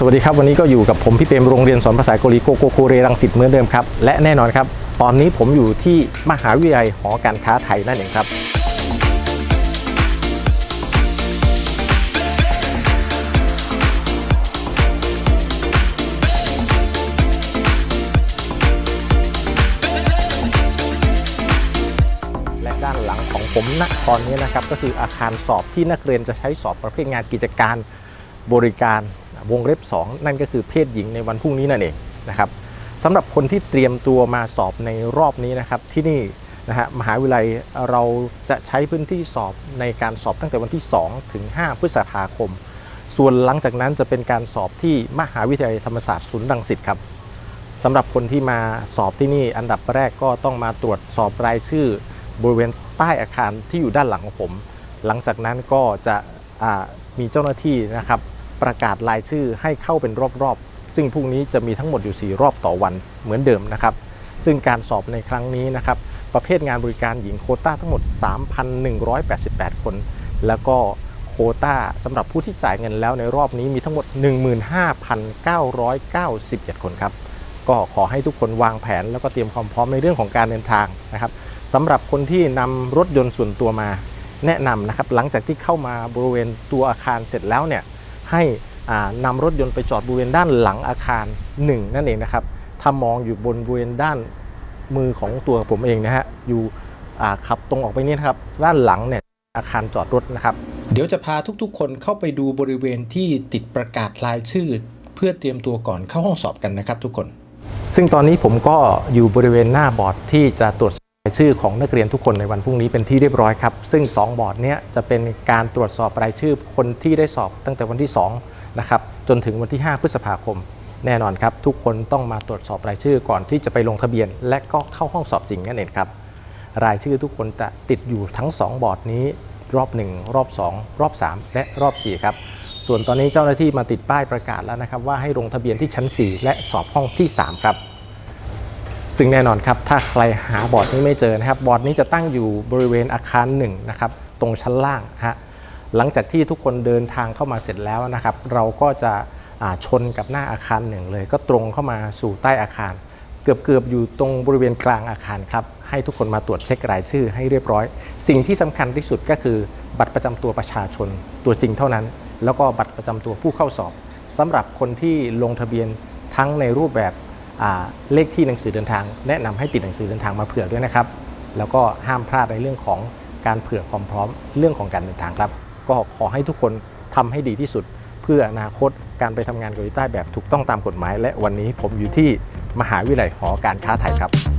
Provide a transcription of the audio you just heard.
สวัสดีครับ วันนี้ก็อยู่กับผมพี่เปรมโรงเรียนสอนภาษาเกาหลีโกโกโคเรรังสิตเหมือนเดิมครับ และแน่นอนครับ ตอนนี้ผมอยู่ที่มหาวิทยาลัยหอการค้าไทยนั่นเองครับ และด้านหลังของผมณตอนนี้นะครับ ก็คืออาคารสอบที่นักเรียนจะใช้สอบประเภทงานกิจการบริการ วงเล็บ 2 นั่นก็คือเพศหญิงในวันพรุ่งนี้นั่นเองนะครับสำหรับคนที่เตรียมตัวมาสอบในรอบนี้นะครับที่นี่นะฮะมหาวิทยาลัยเราจะใช้พื้นที่สอบในการสอบตั้งแต่วันที่ 2 ถึง 5 พฤษภาคม ส่วนหลังจากนั้นจะเป็นการสอบที่มหาวิทยาลัยธรรมศาสตร์ศูนย์รังสิตครับสำหรับคนที่มาสอบที่นี่อันดับแรกก็ต้องมาตรวจสอบรายชื่อบริเวณใต้อาคารที่อยู่ด้านหลังของผม หลังจากนั้นก็จะมีเจ้าหน้าที่นะครับ ประกาศรายชื่อให้เข้าเป็นรอบๆ ซึ่งพรุ่งนี้จะมีทั้งหมดอยู่ 4 รอบต่อวันเหมือนเดิมนะครับ ซึ่งการสอบในครั้งนี้นะครับ ประเภทงานบริการหญิงโคต้าทั้งหมด 3,188 คน แล้วก็โคต้าสำหรับผู้ที่จ่ายเงินแล้วในรอบนี้มีทั้งหมด 15,991 คนครับ ก็ขอให้ทุกคนวางแผนแล้วก็เตรียมความพร้อมในเรื่องของการเดินทางนะครับสำหรับคนที่นำรถยนต์ส่วนตัวมาแนะนำนะครับหลังจากที่เข้ามาบริเวณตัวอาคารเสร็จแล้วเนี่ย ให้อ่านำรถยนต์ไปจอดบริเวณด้านหลังอาคาร 1 นั่นเองนะครับถ้ามองอยู่บนบริเวณด้านมือของตัวผมเองนะฮะอยู่อ่าขับตรงออกไปนี่นะครับ ด้านหลังเนี่ยอาคารจอดรถนะครับ เดี๋ยวจะพาทุกๆ คนเข้าไปดูบริเวณที่ติดประกาศรายชื่อ เพื่อเตรียมตัวก่อนเข้าห้องสอบกันนะครับทุกคน ซึ่งตอนนี้ผมก็อยู่บริเวณหน้าบอร์ดที่จะตรวจสอบราย ชื่อของนักเรียนทุกคนในวันพรุ่งนี้เป็นที่เรียบร้อยครับ ซึ่ง 2 บอร์ดเนี้ยจะเป็นการตรวจสอบรายชื่อคนที่ได้สอบตั้งแต่วันที่2นะครับจนถึงวันที่ 5 พฤษภาคม แน่นอนครับ ทุกคนต้องมาตรวจสอบรายชื่อก่อนที่จะไปลงทะเบียน และก็เข้าห้องสอบจริงนั่นเองครับรายชื่อทุกคนจะติดอยู่ทั้ง 2 บอร์ดนี้ รอบ 1 รอบ 2 รอบ 3 และรอบ 4 ครับ ส่วนตอนนี้เจ้าหน้าที่มาติดป้ายประกาศแล้วนะครับว่าให้ลงทะเบียนที่ชั้น 4 และสอบห้องที่ 3 ครับ ซึ่งแน่นอนครับ ถ้าใครหาบอร์ดนี้ไม่เจอนะครับ บอร์ดนี้จะตั้งอยู่บริเวณอาคารหนึ่งนะครับ ตรงชั้นล่างฮะ หลังจากที่ทุกคนเดินทางเข้ามาเสร็จแล้วนะครับ เราก็จะชนกับหน้าอาคารหนึ่งเลย ก็ตรงเข้ามาสู่ใต้อาคาร เกือบเกือบๆอยู่ตรงบริเวณกลางอาคารครับ ให้ทุกคนมาตรวจเช็ครายชื่อให้เรียบร้อย สิ่งที่สำคัญที่สุดก็คือ บัตรประจำตัวประชาชนตัวจริงเท่านั้น แล้วก็บัตรประจำตัวผู้เข้าสอบสำหรับคนที่ลงทะเบียนทั้งในรูปแบบ เลขที่หนังสือเดินทาง แนะนำให้ติดหนังสือเดินทางมาเผื่อด้วยนะครับ แล้วก็ห้ามพลาดในเรื่องของการเผื่อความพร้อมเรื่องของการเดินทางครับ ก็ขอให้ทุกคนทำให้ดีที่สุด เพื่ออนาคตการไปทำงานเกาหลีใต้แบบถูกต้องตามกฎหมาย และวันนี้ผมอยู่ที่มหาวิทยาลัยหอการค้าไทยครับ